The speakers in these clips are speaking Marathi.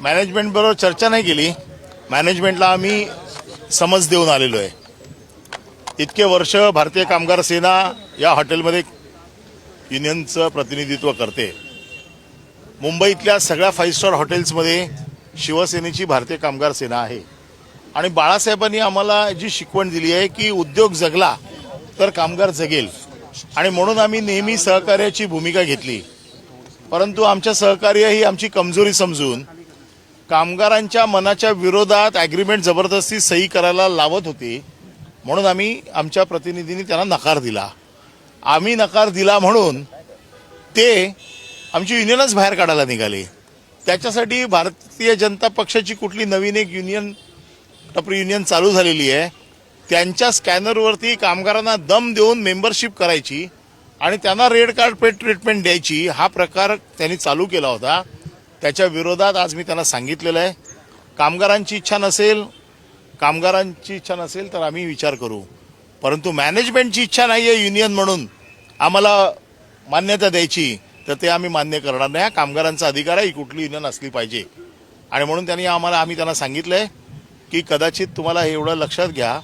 मॅनेजमेंट बरोबर चर्चा चर्चा नाही केली. मॅनेजमेंटला आम्ही समज देऊन आलेलो आहे. इतके वर्ष भारतीय कामगार सेना या हॉटेलमध्ये युनियनचं प्रतिनिधित्व करते. मुंबईतल्या सगळ्या फाईव्ह स्टार हॉटेल्समध्ये शिवसेनेची भारतीय कामगार सेना आहे. आणि बाळासाहेबांनी आम्हाला जी शिकवण दिली आहे की उद्योग जगला तर कामगार जगेल. आणि म्हणून आम्ही नेहमी सहकार्याची भूमिका घेतली. परंतु आमच्या सहकार्य ही आमची कमजोरी समजून कामगारांच्या मनाच्या विरोधात ॲग्रीमेंट जबरदस्ती सही करायला लावत होती. म्हणून आम्ही आमच्या प्रतिनिधींनी त्यांना नकार दिला. आम्ही नकार दिला म्हणून ते आमची युनियनच बाहेर काढायला निघाले. त्याच्यासाठी भारतीय जनता पक्षाची कुठली नवीन एक युनियन टपरी युनियन चालू झालेली आहे. त्यांच्या स्कॅनरवरती कामगारांना दम देऊन मेंबरशिप करायची आणि त्यांना रेड कार्ड पे ट्रीटमेंट द्यायची हा प्रकार त्यांनी चालू केला होता. त्याच्या विरोधात आज मी त्यांना सांगितलेलं आहे. कामगारांची इच्छा नसेल कामगारांची इच्छा नसेल तर आम्ही विचार करू. परंतु मॅनेजमेंटची इच्छा नाही आहे युनियन म्हणून. आम्हाला मान्यता द्यायची तर ते आम्ही मान्य करणार नाही. हा कामगारांचा अधिकार आहे ही कुठली युनियन असली पाहिजे. आणि म्हणून त्यांनी आम्हाला आम्ही त्यांना सांगितलं आहे की कदाचित तुम्हाला हे एवढं लक्षात घ्या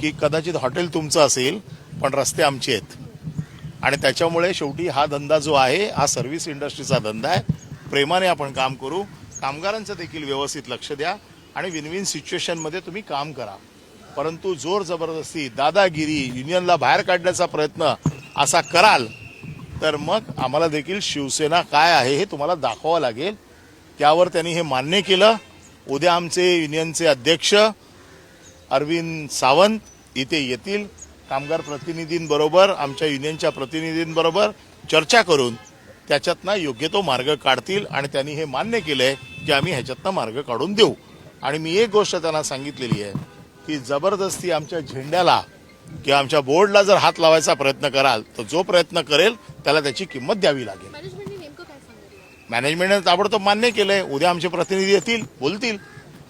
की कदाचित हॉटेल तुमचं असेल पण रस्ते आमचे आहेत. आणि त्याच्यामुळे शेवटी हा धंदा जो आहे हा सर्व्हिस इंडस्ट्रीचा धंदा आहे. प्रेमाने आपण काम करू. कामगारांचं देखील व्यवस्थित लक्ष द्या आणि विन विन सिच्युएशनमध्ये तुम्ही काम करा. परंतु जोर जबरदस्ती दादागिरी युनियनला बाहेर काढण्याचा प्रयत्न असा कराल तर मग आम्हाला देखील शिवसेना काय आहे हे तुम्हाला दाखवावं लागेल. त्यावर त्यांनी हे मान्य केलं. उद्या आमचे युनियनचे अध्यक्ष अरविंद सावंत इथे येतील. कामगार प्रतिनिधींबरोबर आमच्या युनियनच्या प्रतिनिधींबरोबर चर्चा करून त्याच्यातनं योग्य तो मार्ग काढतील आणि त्यांनी हे मान्य केलंय की आम्ही ह्याच्यातनं मार्ग काढून देऊ. आणि मी एक गोष्ट त्यांना सांगितलेली आहे की जबरदस्ती आमच्या झेंड्याला किंवा आमच्या बोर्डला जर हात लावायचा प्रयत्न कराल तर जो प्रयत्न करेल त्याला त्याची किंमत द्यावी लागेल. मॅनेजमेंटने ताबडतोब मान्य केलंय. उद्या आमचे प्रतिनिधी येतील बोलतील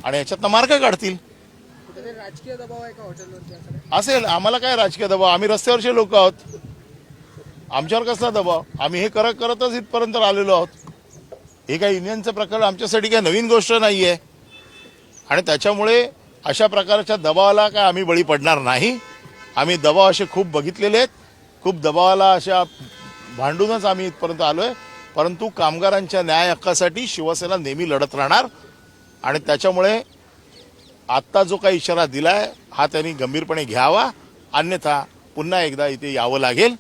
आणि याच्यातनं मार्ग काढतील. राजकीय दबाव आहे का हॉटेलवरती असेल आम्हाला काय राजकीय दबाव? आम्ही रस्त्यावरचे लोक आहोत. आमच्यावर कसला दबाव? आम्ही हे करत करतच इथपर्यंत आलेलो आहोत. हे काय युनियनचं प्रकरण? आमच्यासाठी काही नवीन गोष्ट नाही आहे आणि त्याच्यामुळे अशा प्रकारच्या दबावाला काय आम्ही बळी पडणार नाही. आम्ही दबाव असे खूप बघितलेले आहेत. खूप दबावाला अशा भांडूनच आम्ही इथपर्यंत आलो आहे परंतु कामगारांच्या न्याय हक्कासाठी शिवसेना नेहमी लढत राहणार. आणि त्याच्यामुळे आत्ता जो काही इशारा दिलाय हा त्यांनी गंभीरपणे घ्यावा. अन्यथा पुन्हा एकदा इथे यावं लागेल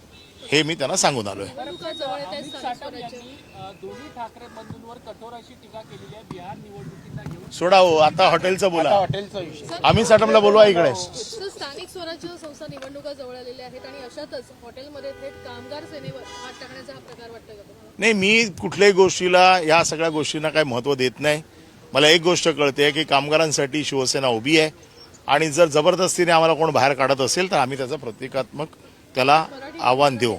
हे मी त्यांना सांगून आलोय. निवडणुका जवळ येत आहेत अमित स्थानिक साटम स्वराज्य. यांनी अ, दोन्ही ठाकरे बंधूंवर कठोर अशी टीका केलेली आहे बिहार निवडणुकीला घेऊन सोडा हो आता हॉटेलचं बोला आम्ही साटमला बोलवा इकडे. स्थानिक स्वराज्य संस्था निवडणुका जवळ आलेल्या आहेत आणि अशातच हॉटेलमध्ये थेट कामगार सेनेवर हात टाकण्याचा हा प्रकार तुम्हाला? नाही मी कुठल्याही गोष्टीला या सगळ्या गोष्टींना काही महत्त्व देत नाही. मला एक गोष्ट कळते की कामगारांसाठी शिवसेना उभी आहे. आणि जर जबरदस्तीने आम्हाला कोण बाहेर काढत असेल तर आम्ही त्याचं प्रतिकात्मक त्याला आव्हान देऊ.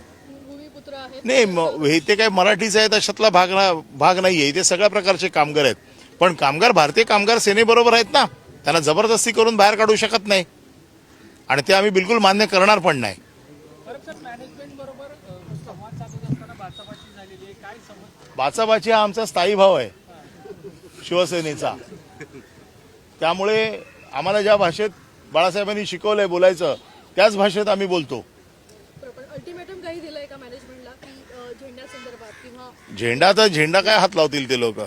नाही म- हे ते काय मराठीच आहे त्याच्यातला भाग ना भाग नाही आहे ते सगळ्या प्रकारचे कामगार आहेत. पण कामगार भारतीय कामगार सेनेबरोबर आहेत ना. त्यांना जबरदस्ती करून बाहेर काढू शकत नाही. आणि ते आम्ही बिलकुल मान्य करणार पण नाही. बाचाबाची हा आमचा स्थायी भाव आहे. शिवसेनेचा. त्यामुळे आम्हाला ज्या भाषेत बाळासाहेबांनी शिकवलंय बोलायचं त्याच भाषेत आम्ही बोलतो. झेंडा तर झेंडा काय हात लावतील ते लोक?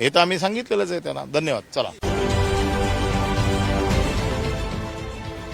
हे तर आम्ही सांगितलेलंच आहे त्यांना. धन्यवाद. चला.